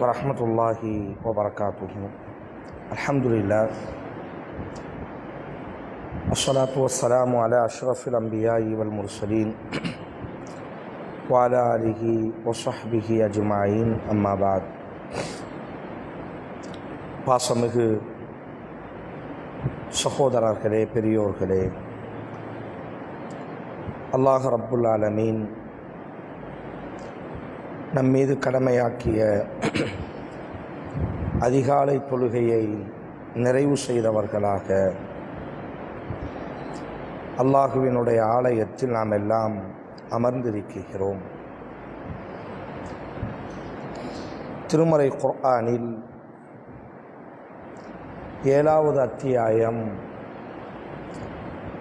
வரமத்துல்லாஹி வபரகாத்துஹு அலமதுல்லா அஸ்வலாத்து வசலாம் அல அஷ்ரஃபுல் அம்பியாயி வல் முர்சலீன் வாலா அலிஹி ஒசஹ்பிஹி அஜ்மாயின் அம்மாபாத் பாசமிகு சகோதரர்களே பெரியோர்களே அல்லாஹ் ரப்புல் ஆலமீன் நம் மீது கடமையாக்கிய அதிகாலை தொழுகையை நிறைவு செய்தவர்களாக அல்லாஹுவினுடைய ஆலயத்தில் நாம் எல்லாம் அமர்ந்திருக்கிறோம். திருமறை குர்ஆனில் ஏழாவது அத்தியாயம்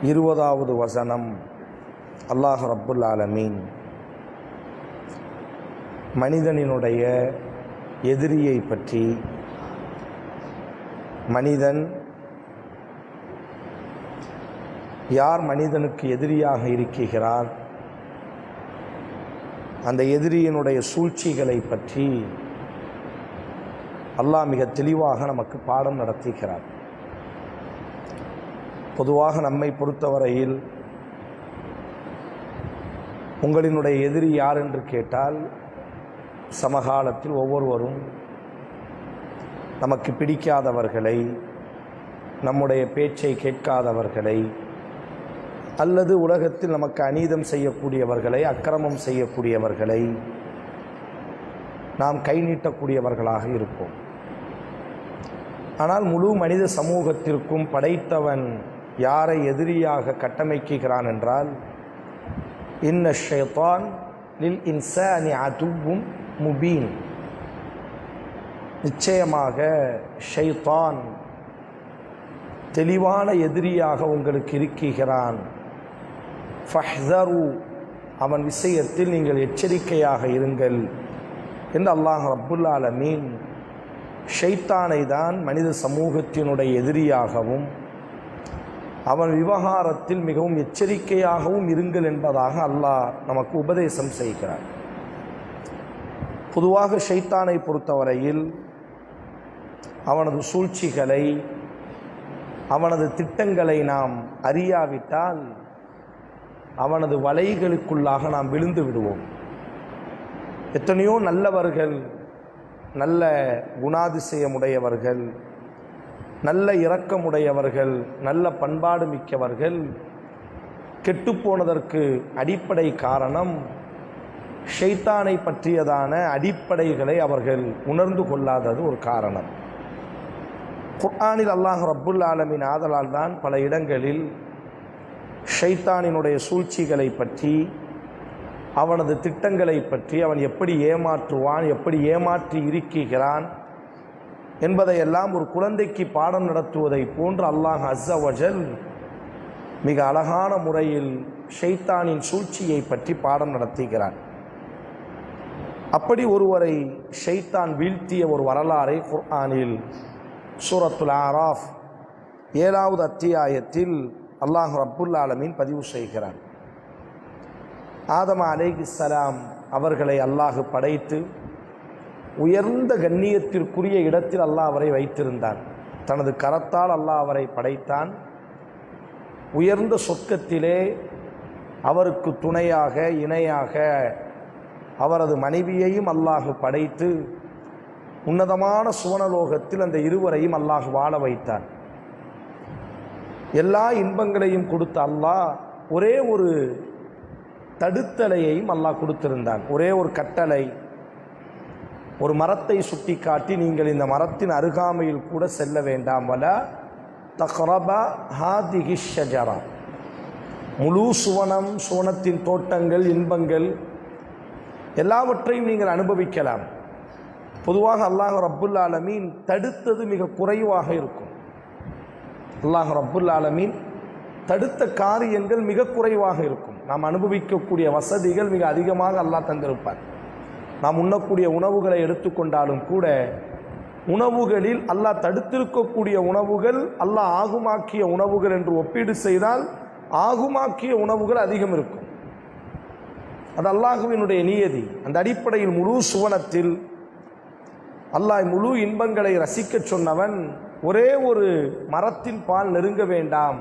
இருபதாவது வசனம் அல்லாஹ் ரப்புல் ஆலமீன். மனிதனினுடைய எதிரியை பற்றி மனிதன் யார் மனிதனுக்கு எதிரியாக இருக்கிறார் அந்த எதிரியினுடைய சூழ்ச்சிகளை பற்றி அல்லாஹ் மிக தெளிவாக நமக்கு பாடம் நடத்துகிறார். பொதுவாக நம்மை பொறுத்தவரையில் உங்களினுடைய எதிரி யார் என்று கேட்டால் சமகாலத்தில் ஒவ்வொருவரும் நமக்கு பிடிக்காதவர்களை நம்முடைய பேச்சை கேட்காதவர்களை அல்லது உலகத்தில் நமக்கு அநீதம் செய்யக்கூடியவர்களை அக்கிரமம் செய்யக்கூடியவர்களை நாம் கை நீட்டக்கூடியவர்களாக இருப்போம். ஆனால் முழு மனித சமூகத்திற்கும் படைத்தவன் யாரை எதிரியாக கட்டமைக்கிறான் என்றால் இன்ன ஷேத்தான் லில் இன்சானி அதுவும் முபீன். நிச்சயமாக ஷைத்தான் தெளிவான எதிரியாக உங்களுக்கு இருக்கிறான். ஃபஹ்தரு அவன் விஷயத்தில் நீங்கள் எச்சரிக்கையாக இருங்கள் என்று அல்லாஹ் ரப்புல் ஆலமீன். ஷைத்தானை தான் மனித சமூகத்தினுடைய எதிரியாகவும் அவன் விவகாரத்தில் மிகவும் எச்சரிக்கையாகவும் இருங்கள் என்பதாக அல்லாஹ் நமக்கு உபதேசம் செய்கிறார் பொதுவாக ஷைத்தானை பொறுத்தவரையில் அவனது சூழ்ச்சிகளை அவனது திட்டங்களை நாம் அறியாவிட்டால் அவனது வலைகளுக்குள்ளாக நாம் விழுந்து விடுவோம். எத்தனையோ நல்லவர்கள் நல்ல குணாதிசயமுடையவர்கள் நல்ல இரக்கமுடையவர்கள் நல்ல பண்பாடு மிக்கவர்கள் கெட்டுப்போனதற்கு அடிப்படை காரணம் ஷைத்தானை பற்றியதான அடிப்படைகளை அவர்கள் உணர்ந்து கொள்ளாதது ஒரு காரணம். குர்ஆனில் அல்லாஹ் ரப்புல் ஆலமின் ஆதலால் தான் பல இடங்களில் ஷைத்தானினுடைய சூழ்ச்சிகளை பற்றி அவனது திட்டங்களை பற்றி அவன் எப்படி ஏமாற்றுவான் எப்படி ஏமாற்றி இருக்கிறான் என்பதையெல்லாம் ஒரு குழந்தைக்கு பாடம் நடத்துவதை போன்று அல்லாஹ் அஸ்ஸவஜல் மிக அழகான முறையில் ஷைத்தானின் சூழ்ச்சியை பற்றி பாடம் நடத்துகிறான். அப்படி ஒருவரை ஷைத்தான் வீழ்த்திய ஒரு வரலாறை குர்ஆனில் சூரத்துல் ஆராஃப் ஏழாவது அத்தியாயத்தில் அல்லாஹ் ரப்புல் ஆலமீன் பதிவு செய்கிறான். ஆதம சலாம் அவர்களை அல்லாஹ் படைத்து உயர்ந்த கண்ணியத்திற்குரிய இடத்தில் அல்லாஹ் அவரை வைத்திருந்தான். தனது கரத்தால் அல்லாஹ் அவரை படைத்தான். உயர்ந்த சொர்க்கத்திலே அவருக்கு துணையாக இணையாக அவரது மனைவியையும் அல்லாஹ் படைத்து உன்னதமான சுவனலோகத்தில் அந்த இருவரையும் அல்லாஹ் வாழ வைத்தான். எல்லா இன்பங்களையும் கொடுத்த அல்லாஹ் ஒரே ஒரு தடுத்தலையையும் அல்லாஹ் கொடுத்திருந்தான். ஒரே ஒரு கட்டளை ஒரு மரத்தை சுட்டி காட்டி நீங்கள் இந்த மரத்தின் அருகாமையில் கூட செல்ல வேண்டாம். வல தக்ரபா ஹாதிகி ஷஜரா. முழு சுவனம் சுவனத்தின் தோட்டங்கள் இன்பங்கள் எல்லாவற்றையும் நீங்கள் அனுபவிக்கலாம். பொதுவாக அல்லாஹ் ரப்புல் ஆலமீன் தடுத்தது மிக குறைவாக இருக்கும். அல்லாஹ் ரப்புல் ஆலமீன் தடுத்த காரியங்கள் மிக குறைவாக இருக்கும். நாம் அனுபவிக்கக்கூடிய வசதிகள் மிக அதிகமாக அல்லாஹ் தந்திருப்பார். நாம் உண்ணக்கூடிய உணவுகளை எடுத்துக்கொண்டாலும் கூட உணவுகளில் அல்லாஹ் தடுத்திருக்கக்கூடிய உணவுகள் அல்லாஹ் ஆகுமாக்கிய உணவுகள் என்று ஒப்பீடு செய்தால் ஆகுமாக்கிய உணவுகள் அதிகம் இருக்கும். அது அல்லாஹுவினுடைய நியதி. அந்த அடிப்படையில் முழு சுவனத்தில் அல்லாஹ் முழு இன்பங்களை ரசிக்கச் சொன்னவன் ஒரே ஒரு மரத்தின் பால் நெருங்க வேண்டாம்.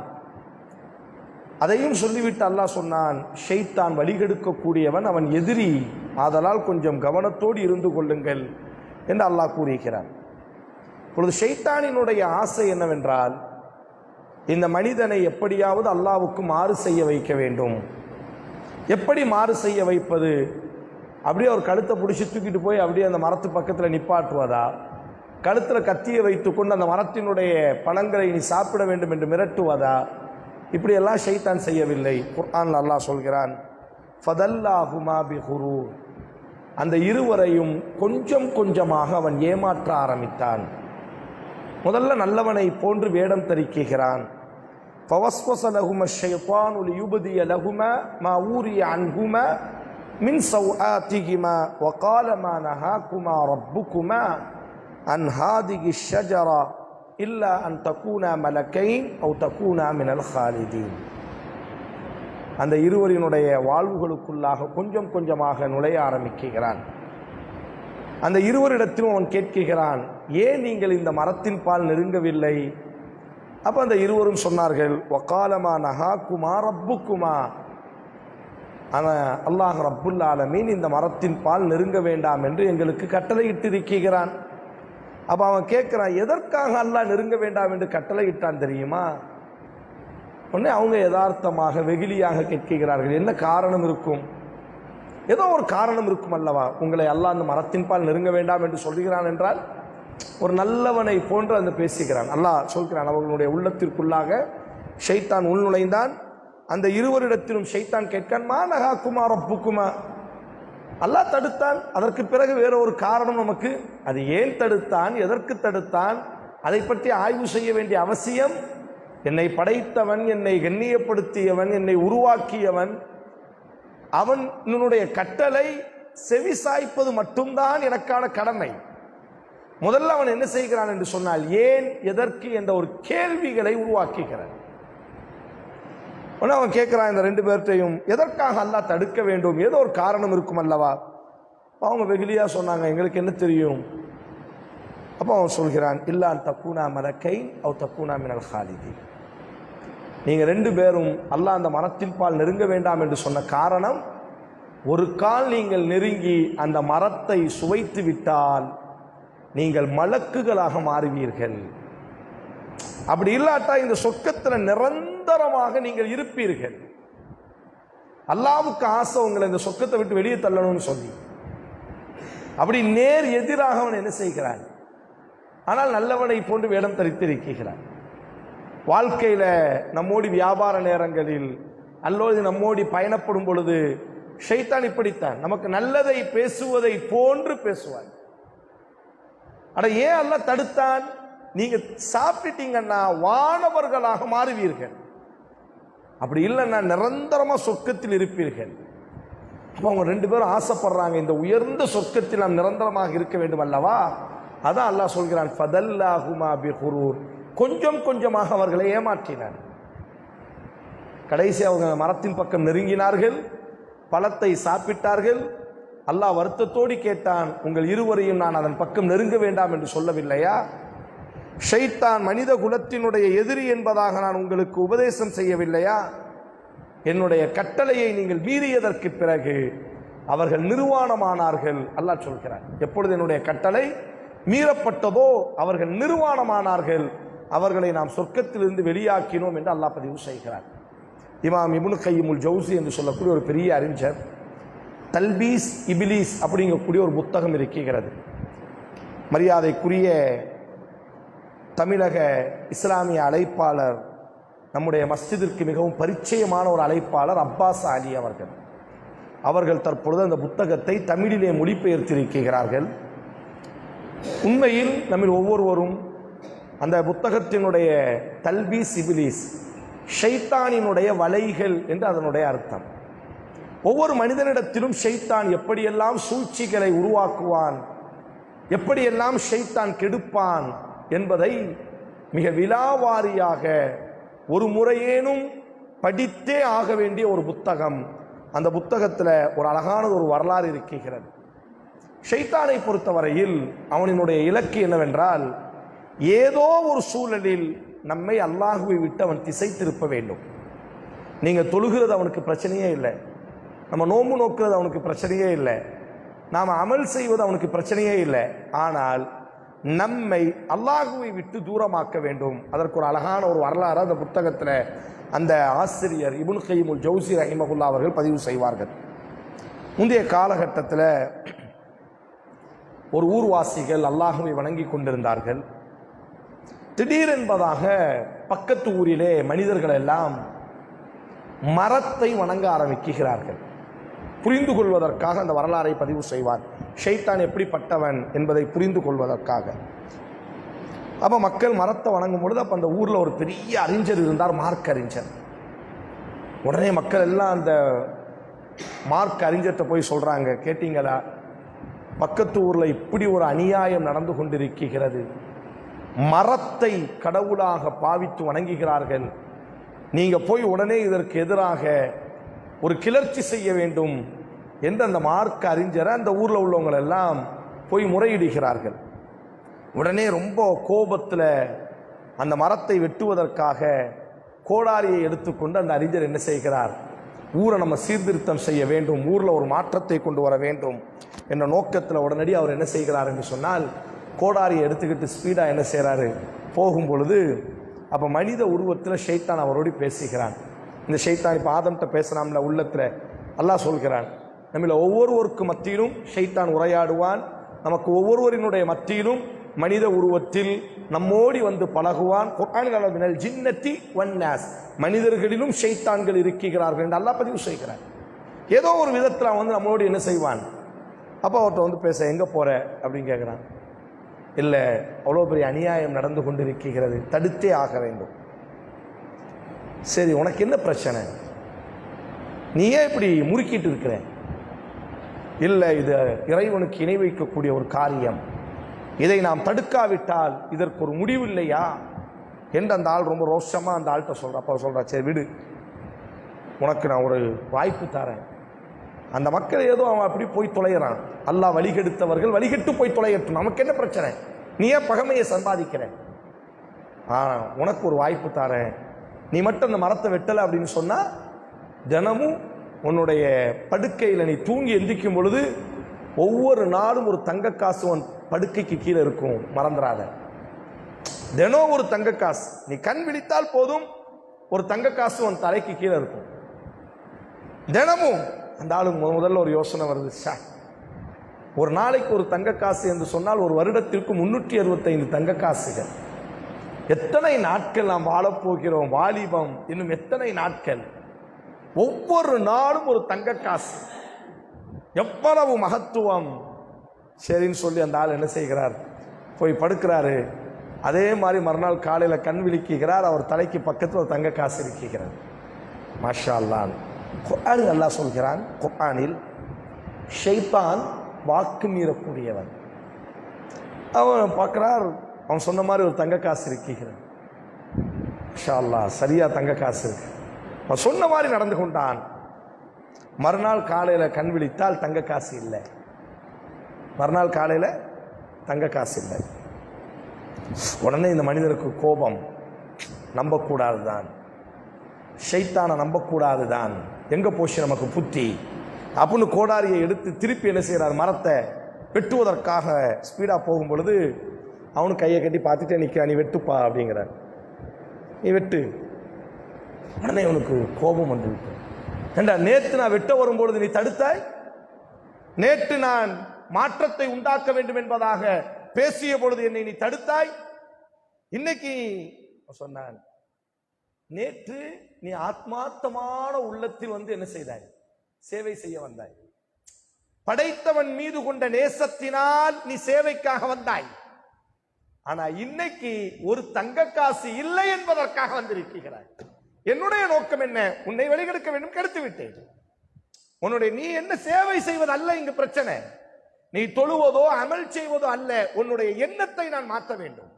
அதையும் சொல்லிவிட்டு அல்லாஹ் சொன்னான் ஷெய்தான் வழிகெடுக்கக்கூடியவன் அவன் எதிரி. ஆதலால் கொஞ்சம் கவனத்தோடு இருந்து கொள்ளுங்கள் என்று அல்லாஹ் கூறுகிறார் இப்பொழுது ஷைத்தானினுடைய ஆசை என்னவென்றால் இந்த மனிதனை எப்படியாவது அல்லாவுக்கு மாறு செய்ய வைக்க வேண்டும். எப்படி மாறு செய்ய வைப்பது? அப்படியே அவர் கழுத்தை பிடிச்சி தூக்கிட்டு போய் அப்படியே அந்த மரத்து பக்கத்தில் நிப்பாட்டுவதா? கழுத்தில் கத்தியை வைத்துக்கொண்டு அந்த மரத்தினுடைய பழங்களை நீ சாப்பிட வேண்டும் என்று மிரட்டுவதா? இப்படியெல்லாம் ஷைத்தான் செய்யவில்லை. குர்ஆன் அல்லாஹ் சொல்கிறான் ஃபதல்லாஹுமா பிஹுரு அந்த இருவரையும் கொஞ்சம் கொஞ்சமாக அவன் ஏமாற்ற ஆரம்பித்தான் முதல்ல நல்லவனை போன்று வேடம் தரிக்குகிறான் فوسوس لهما الشيطان ليبدي لهما ما وري عنهما من سوآتهما وقال ما نهاكما ربكما عن هذه الشجرة إلا أن تكونا ملكين أو تكونا من الخالدين அந்த இருவரினுடைய வாழ்வுகளுக்குள்ளாக கொஞ்சம் கொஞ்சமாக நுழைய ஆரம்பிக்கிறான் அந்த இருவரிடத்திலும் அவன் கேட்கிறான் ஏன் நீங்கள் இந்த மரத்தின் பால் நெருங்கவில்லை? அப்போ அந்த இருவரும் சொன்னார்கள் ஒக்காலமா நகா குமா ரப்புக்குமா? ஆனால் அல்லாஹ் ரப்புல் ஆலமீன் இந்த மரத்தின் பால் நெருங்க வேண்டாம் என்று எங்களுக்கு கட்டளையிட்டிருக்கிறான். அப்போ அவன் கேட்குறான் எதற்காக அல்லாஹ் நெருங்க வேண்டாம் என்று கட்டளையிட்டான் தெரியுமா? உடனே அவங்க யதார்த்தமாக வெகுளியாக கேட்கிறார்கள். என்ன காரணம் இருக்கும்? ஏதோ ஒரு காரணம் இருக்கும் அல்லவா? உங்களை அல்லாஹ் அந்த மரத்தின் பால் நெருங்க வேண்டாம் என்று சொல்கிறான் என்றால் ஒரு நல்லவனை போன்று அந்த பேசுகிறான். அல்லாஹ் சொல்கிறான் அவர்களுடைய உள்ளத்திற்குள்ளாக ஷைத்தான் உள்நுழைந்தான். அந்த இருவரிடத்திலும் ஷைத்தான் கேட்கான் மா நகா குமார் அப்புக்குமா அல்லாஹ் தடுத்தான். அதற்கு பிறகு வேற ஒரு காரணம் நமக்கு அது ஏன் தடுத்தான் எதற்கு தடுத்தான் அதை பற்றி ஆய்வு செய்ய வேண்டிய அவசியம் என்னை படைத்தவன் என்னை கண்ணியப்படுத்தியவன் என்னை உருவாக்கியவன். அவனுடைய கட்டளை செவி சாய்ப்பது மட்டும்தான் எனக்கான கடமை. முதல்ல அவன் என்ன செய்கிறான் என்று சொன்னால் ஏன் எதற்கு என்ற ஒரு கேள்விகளை உருவாக்குகிறான். உடனே அவன் கேட்கிறான் இந்த ரெண்டு பேர்கிட்டையும் எதற்காக அல்லாஹ் தடுக்க வேண்டும்? ஏதோ ஒரு காரணம் இருக்கும் அல்லவா? அவங்க வெகுளியா சொன்னாங்க எங்களுக்கு என்ன தெரியும்? அப்போ அவன் சொல்கிறான் இல்லான் தக்கூனா மலக்கை அவ் தக்கூனா மினல் ஹாலிதி நீங்கள் ரெண்டு பேரும் அல்லாஹ் அந்த மரத்தின் பால் நெருங்க வேண்டாம் என்று சொன்ன காரணம் ஒரு கால் நீங்கள் நெருங்கி அந்த மரத்தை சுவைத்து விட்டால் நீங்கள் மலக்குகளாக மாறுவீர்கள். அப்படி இல்லாட்டா இந்த சொர்க்கத்தில் நிரந்தரமாக நீங்கள் இருப்பீர்கள். அல்லாவுக்கு ஆசை உங்களை இந்த சொர்க்கத்தை விட்டு வெளியே தள்ளணும்னு சொல்லி. அப்படி நேர் எதிராக அவன் என்ன செய்கிறான்? ஆனால் நல்லவனை போன்று வேடம் தரித்திருக்கிறான். வாழ்க்கையில நம்மோடி வியாபார நேரங்களில் அல்லது நம்மோடி பயணப்படும் பொழுது ஷைத்தான் இப்படித்தான். நமக்கு நல்லதை பேசுவதை போன்று பேசுவார். அட ஏன் அல்ல தடுத்தான்? நீங்க சாப்பிட்டீங்கன்னா வானவர்களாக மாறுவீர்கள். அப்படி இல்லைன்னா நிரந்தரமா சொர்க்கத்தில் இருப்பீர்கள். அப்போ அவங்க ரெண்டு பேரும் ஆசைப்படுறாங்க இந்த உயர்ந்த சொர்க்கத்தில் நாம் நிரந்தரமாக இருக்க வேண்டும் அல்லவா? அதான் அல்லாஹ் சொல்கிறான் ஃபதல்லாஹுமா பிஹுரூர். கொஞ்சம் கொஞ்சமாக அவர்களை ஏமாற்றினார். கடைசி அவங்க மரத்தின் பக்கம் நெருங்கினார்கள் பழத்தை சாப்பிட்டார்கள். அல்லாஹ் வருத்தத்தோடு கேட்டான் உங்கள் இருவரையும் நான் அதன் பக்கம் நெருங்க வேண்டாம் என்று சொல்லவில்லையா? ஷைத்தான் மனித குலத்தினுடைய எதிரி என்பதாக நான் உங்களுக்கு உபதேசம் செய்யவில்லையா? என்னுடைய கட்டளையை நீங்கள் மீறியதற்கு பிறகு அவர்கள் நிர்வாணமானார்கள். அல்லாஹ் சொல்கிறார் எப்பொழுது என்னுடைய கட்டளை மீறப்பட்டதோ அவர்கள் நிர்வாணமானார்கள். அவர்களை நாம் சொர்க்கத்திலிருந்து வெளியாக்கினோம் என்று அல்லாஹ் பதிவு செய்கிறார். இமாம் இப்னு கையுமுல் ஜவுசி என்று சொல்லக்கூடிய ஒரு பெரிய அறிஞர் தல்பீஸ் இபிலிஸ் அப்படிங்கக்கூடிய ஒரு புத்தகம் இருக்கிறது. மரியாதைக்குரிய தமிழக இஸ்லாமிய அழைப்பாளர் நம்முடைய மஸ்ஜிதிற்கு மிகவும் பரிச்சயமான ஒரு அழைப்பாளர் அப்பாஸ் அலி அவர்கள். அவர்கள் தற்பொழுது அந்த புத்தகத்தை தமிழிலே மொழிபெயர்த்திருக்கிறார்கள். உண்மையில் நம்மில் ஒவ்வொருவரும் அந்த புத்தகத்தினுடைய தல்பி சிபிலிஸ் ஷைத்தானினுடைய வலைகள் என்று அதனுடைய அர்த்தம். ஒவ்வொரு மனிதனிடத்திலும் ஷைத்தான் எப்படியெல்லாம் சூழ்ச்சிகளை உருவாக்குவான் எப்படியெல்லாம் ஷைத்தான் கெடுப்பான் என்பதை மிக விலாவாரியாக ஒரு முறையேனும் படித்தே ஆக வேண்டிய ஒரு புத்தகம். அந்த புத்தகத்தில் ஒரு அழகான ஒரு வரலாறு இருக்கிறது ஷைத்தானை பொறுத்தவரையில் அவனினுடைய இலக்கு என்னவென்றால் ஏதோ ஒரு சூழலில் நம்மை அல்லாஹுவை விட்டு அவன் திசை திருப்ப வேண்டும். நீங்கள் தொழுகிறது அவனுக்கு பிரச்சனையே இல்லை. நம்ம நோம்பு நோக்குறது அவனுக்கு பிரச்சனையே இல்லை. நாம் அமல் செய்வது அவனுக்கு பிரச்சனையே இல்லை. ஆனால் நம்மை அல்லாஹுவை விட்டு தூரமாக்க வேண்டும். அதற்கு ஒரு அழகான ஒரு வரலாறு அந்த புத்தகத்தில் அந்த ஆசிரியர் இபுன் கைமுல் ஜவுசி ரஹிமகுல்லா அவர்கள் பதிவு செய்வார்கள். முந்தைய காலகட்டத்தில் ஒரு ஊர்வாசிகள் அல்லாஹுவை வணங்கி கொண்டிருந்தார்கள். திடீரென்பதாக பக்கத்து ஊரிலே மனிதர்கள் எல்லாம் மரத்தை வணங்க ஆரம்பிக்கிறார்கள். புரிந்து கொள்வதற்காக அந்த வரலாறை பதிவு செய்வார். ஷைத்தான் எப்படிப்பட்டவன் என்பதை புரிந்து கொள்வதற்காக. அப்போ மக்கள் மரத்தை வணங்கும் பொழுது அப்போ அந்த ஊரில் ஒரு பெரிய அறிஞர் இருந்தார் மார்க் அறிஞர். உடனே மக்கள் எல்லாம் அந்த மார்க் அறிஞர்கிட்ட போய் சொல்கிறாங்க கேட்டீங்களா? பக்கத்து ஊரில் இப்படி ஒரு அநியாயம் நடந்து கொண்டிருக்கிறது. மரத்தை கடவுளாக பாவித்து வணங்குகிறார்கள். நீங்க போய் உடனே இதற்கு எதிராக ஒரு கிளர்ச்சி செய்ய வேண்டும் என்று அந்த மார்க்க அறிஞரை அந்த ஊர்ல உள்ளவங்க எல்லாம் போய் முறையிடுகிறார்கள். உடனே ரொம்ப கோபத்தில் அந்த மரத்தை வெட்டுவதற்காக கோடாரியை எடுத்துக்கொண்டு அந்த அறிஞர் என்ன செய்கிறார்? ஊரை நம்ம சீர்திருத்தம் செய்ய வேண்டும் ஊரில் ஒரு மாற்றத்தை கொண்டு வர வேண்டும் என்ற நோக்கத்தில் உடனடி அவர் என்ன செய்கிறார் என்று சொன்னால் கோடாரியை எடுத்துக்கிட்டு ஸ்பீடாக என்ன செய்கிறாரு போகும் பொழுது அப்போ மனித உருவத்தில் ஷைத்தான் அவரோடு பேசுகிறான். இந்த ஷைத்தான் இப்போ ஆதம்கிட்ட பேசுகிறான்ல உள்ளத்தில். அல்லாஹ் சொல்கிறான் நம்மள ஒவ்வொருவருக்கு மத்தியிலும் ஷைத்தான் உரையாடுவான். நமக்கு ஒவ்வொருவரினுடைய மத்தியிலும் மனித உருவத்தில் நம்மோடி வந்து பழகுவான். குர்ஆனில் அல்லாஹ் மினல் ஜின்னத்தி வன்னாஸ் மனிதர்களிலும் ஷைத்தான்கள் இருக்கிறார்கள் என்று அல்லாஹ் பதிவு செய்கிறார் ஏதோ ஒரு விதத்தில் அவன் வந்து நம்மளோடு என்ன செய்வான்? அப்போ அவர்கிட்ட வந்து பேச எங்கே போகிற அப்படின்னு கேட்குறான் இல்லை அவ்வளோ பெரிய அநியாயம் நடந்து கொண்டிருக்கிறது. தடுத்தே ஆக வேண்டும். சரி உனக்கு என்ன பிரச்சனை? நீ ஏன் இப்படி முறுக்கிட்டு இருக்கிற? இல்லை இது இறைவனுக்கு இணை வைக்கக்கூடிய ஒரு காரியம். இதை நாம் தடுக்காவிட்டால் இதற்கு ஒரு முடிவு இல்லையா? என்று அந்த ஆள் ரொம்ப ரோஷமாக அந்த ஆள்கிட்ட சொல்ற. அப்போ சொல்கிறா சரி விடு. உனக்கு நான் ஒரு வாய்ப்பு தரேன். அந்த மக்கள் ஏதோ அவன் அப்படி போய் தொலைகிறான் அல்லாஹ் வழிகெடுத்தவர்கள் வழிகெட்டு போய் தொலையட்டும். நமக்கு என்ன பிரச்சனை? நீ ஏன் பகமையை சம்பாதிக்கிற? ஆ உனக்கு ஒரு வாய்ப்பு தரேன். நீ மட்டும் அந்த மரத்தை வெட்டலை அப்படின்னு சொன்னால் தினமும் உன்னுடைய படுக்கையில் நீ தூங்கி எந்திக்கும் பொழுது ஒவ்வொரு நாளும் ஒரு தங்க காசு உன் படுக்கைக்கு கீழே இருக்கும். மறந்துடாத தினம் ஒரு தங்க காசு. நீ கண் விழித்தால் போதும் ஒரு தங்க காசு உன் தலைக்கு கீழே இருக்கும். தினமும் அந்த ஆளுக்கு முத- முதல்ல ஒரு யோசனை வருது ஷா ஒரு நாளைக்கு ஒரு தங்க காசு என்று சொன்னால் ஒரு வருடத்திற்கு முன்னூற்றி அறுபத்தைந்து தங்க காசுகள். எத்தனை நாட்கள் நாம் வாழப்போகிறோம் வாலிபம் இன்னும் எத்தனை நாட்கள்? ஒவ்வொரு நாளும் ஒரு தங்க காசு. எவ்வளவு மகத்துவம்? சரின்னு சொல்லி அந்த ஆள் என்ன செய்கிறார்? போய் படுக்கிறாரு. அதே மாதிரி மறுநாள் காலையில் கண் விழிக்குகிறார் அவர் தலைக்கு பக்கத்தில் ஒரு தங்க காசு இருக்கிறார் மாஷா அல்லான் குர்ஆனில் அல்லாஹ் சொல்கிறான். குர்ஆனில் ஷைத்தான் வாக்கு மீறக்கூடியவன். அவன் பார்க்குறார் அவன் சொன்ன மாதிரி ஒரு தங்க காசு இருக்கிறான் மாஷா சரியா தங்க காசு இருக்கு. அவன் சொன்ன மாதிரி நடந்து கொண்டான். மறுநாள் காலையில் கண் விழித்தால் தங்க காசு இல்லை. மறுநாள் காலையில் தங்க காசு இல்லை. உடனே இந்த மனிதனுக்கு கோபம். நம்பக்கூடாது தான் ஷைத்தானை நம்பக்கூடாது தான் எங்கே போச்சு நமக்கு புத்தி? அப்படின்னு கோடாரியை எடுத்து திருப்பி என்ன செய்கிறார் மரத்தை வெட்டுவதற்காக ஸ்பீடாக போகும் பொழுது அவனு கையை கட்டி பார்த்துட்டே நிற்கிறா நீ வெட்டுப்பா அப்படிங்கிறார். நீ வெட்டு. உடனே அவனுக்கு கோபம் வந்துவிட்டு ஏண்டா நேற்று நான் வெட்ட வரும்பொழுது நீ தடுத்தாய்? நேற்று நான் மாற்றத்தை உண்டாக்க வேண்டும் என்பதாக பேசிய பொழுது என்னை நீ தடுத்தாய்? இன்னைக்கு சொன்னான். நேற்று நீ ஆத்மார்த்தமான உள்ளத்தில் வந்து என்ன செய்தாய்? சேவை செய்ய வந்தாய். படைத்தவன் மீது கொண்ட நேசத்தினால் நீ சேவைக்காக வந்தாய். ஆனா இன்னைக்கு ஒரு தங்க காசு இல்லை என்பதற்காக வந்திருக்கிறாய். என்னுடைய நோக்கம் என்ன? உன்னை வழிகெடுக்க வேண்டும் கெடுத்து விட்டேன். உன்னுடைய நீ என்ன சேவை செய்வது அல்ல இங்கு பிரச்சனை. நீ தொழுவதோ அமல் செய்வதோ அல்ல உன்னுடைய எண்ணத்தை நான் மாற்ற வேண்டும்.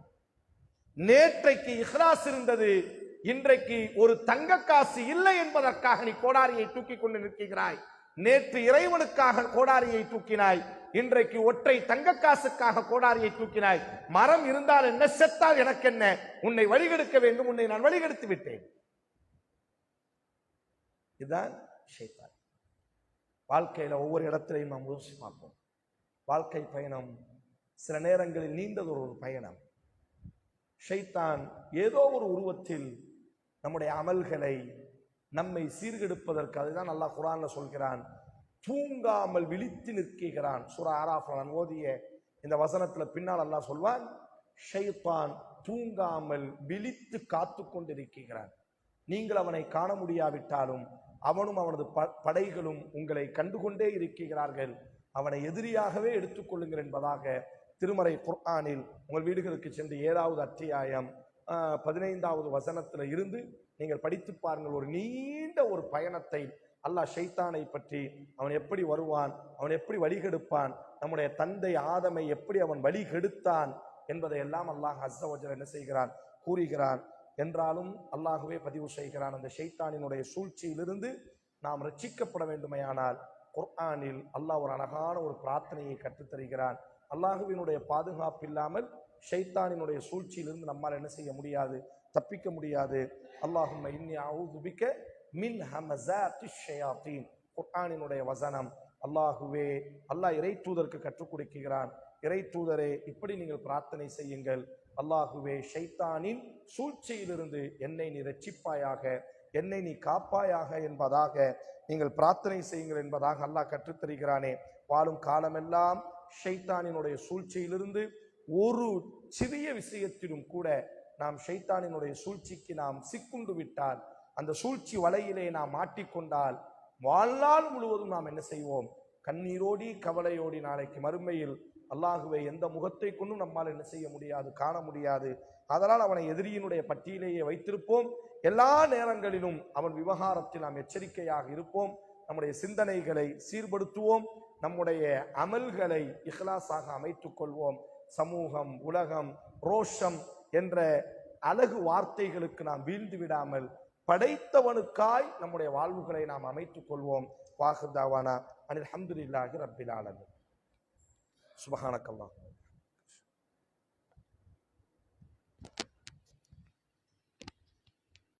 நேற்றைக்கு இஹ்லாஸ் இருந்தது இன்றைக்கு ஒரு தங்க காசு இல்லை என்பதற்காக நீ கோடாரியை தூக்கி கொண்டு நிற்கிறாய். நேற்று இறைவனுக்காக கோடாரியை தூக்கினாய். இன்றைக்கு ஒற்றை தங்க காசுக்காக கோடாரியை தூக்கினாய். மரம் இருந்தால் என்ன? செத்தால் எனக்கு என்ன உன்னை வழிகெடுக்க வேண்டும். உன்னை நான் வழிகெடுத்து விட்டேன். இதுதான் ஷைத்தான். வாழ்க்கையில ஒவ்வொரு இடத்திலையும் நாம் யோசிச்சு பார்ப்போம். வாழ்க்கை பயணம் சில நேரங்களில் நீண்டது ஒரு பயணம். ஷைத்தான் ஏதோ ஒரு உருவத்தில் நம்முடைய அமல்களை நம்மை சீர்கெடுப்பதற்கு அதுதான் நல்லா குரான்ல சொல்கிறான். தூங்காமல் விழித்து நிற்கிறான். சுரா ஆராஃப் நான் ஓதிய இந்த வசனத்துல பின்னால் அல்லாஹ் சொல்வான் ஷைத்தான் தூங்காமல் விழித்து காத்து கொண்டிருக்கிறான். நீங்கள் அவனை காண முடியாவிட்டாலும் அவனும் அவனது ப- படைகளும் உங்களை கண்டுகொண்டே இருக்கிறார்கள். அவனை எதிரியாகவே எடுத்துக்கொள்ளுங்கள் என்பதாக திருமறை குர்ஆனில் உங்கள் வீடுகளுக்கு சென்று ஏழாவது அத்தியாயம் பதினைந்தாவது வசனத்தில் இருந்து நீங்கள் படித்து பாருங்கள். ஒரு நீண்ட ஒரு பயணத்தை அல்லாஹ் ஷைத்தானை பற்றி அவன் எப்படி வருவான் அவன் எப்படி வழிகெடுப்பான் நம்முடைய தந்தை ஆதமை எப்படி அவன் வழிகெடுத்தான் என்பதை எல்லாம் அல்லாஹ் அஸ்ஸவஜல் என்ன செய்கிறான்? கூறுகிறான். என்றாலும் அல்லாஹுவே பதிவு செய்கிறான். அந்த ஷைத்தானினுடைய சூழ்ச்சியிலிருந்து நாம் ரட்சிக்கப்பட வேண்டுமையானால் குர்ஆனில் அல்லாஹ் ஒரு அழகான ஒரு பிரார்த்தனையை கற்றுத்தருகிறான். அல்லாஹுவினுடைய பாதுகாப்பு இல்லாமல் ஷைத்தானினுடைய சூழ்ச்சியிலிருந்து நம்மால் என்ன செய்ய முடியாது? தப்பிக்க முடியாது. அல்லாஹும் இன்னி அஊது மின் ஹமஸாத்தி ஷயாத்தீன். குர்ஆனினுடைய வசனம் அல்லாஹுவே அல்லாஹ் இறை தூதருக்கு கற்றுக் கொடுக்கிறான். இறை தூதரே இப்படி நீங்கள் பிரார்த்தனை செய்யுங்கள். அல்லாஹுவே ஷைத்தானின் சூழ்ச்சியிலிருந்து என்னை நீ ரட்சிப்பாயாக என்னை நீ காப்பாயாக என்பதாக நீங்கள் பிரார்த்தனை செய்யுங்கள் என்பதாக அல்லாஹ் கற்றுத்தருகிறானே. வாழும் காலமெல்லாம் ஷைத்தானினுடைய சூழ்ச்சியிலிருந்து ஒரு சிறிய விஷயத்திலும் கூட நாம் ஷைத்தானினுடைய சூழ்ச்சிக்கு நாம் சிக்குண்டு விட்டால் அந்த சூழ்ச்சி வலையிலே நாம் மாட்டிக்கொண்டால் வாழ்நாள் முழுவதும் நாம் என்ன செய்வோம்? கண்ணீரோடி கவலையோடி நாளைக்கு மறுமையில் அல்லாஹுவை எந்த முகத்தை கொண்டும் நம்மால் என்ன செய்ய முடியாது காண முடியாது. அதனால் அவனை எதிரியினுடைய பட்டியலேயே வைத்திருப்போம். எல்லா நேரங்களிலும் அவன் விவகாரத்தில் நாம் எச்சரிக்கையாக இருப்போம். நம்முடைய சிந்தனைகளை சீர்படுத்துவோம். நம்முடைய அமல்களை இஹ்லாஸாக அமைத்துக் கொள்வோம் சமூகம் உலகம் ரோஷம் என்ற அழகு வார்த்தைகளுக்கு நாம் வீழ்ந்து விடாமல் படைத்தவனுக்காய் நம்முடைய வாழ்வுகளை நாம் அமைத்துக் கொள்வோம். வாஹிர்தாவானா அனில் அஹமதுல்லாஹி ரப்பிலானது ஆலமீன்.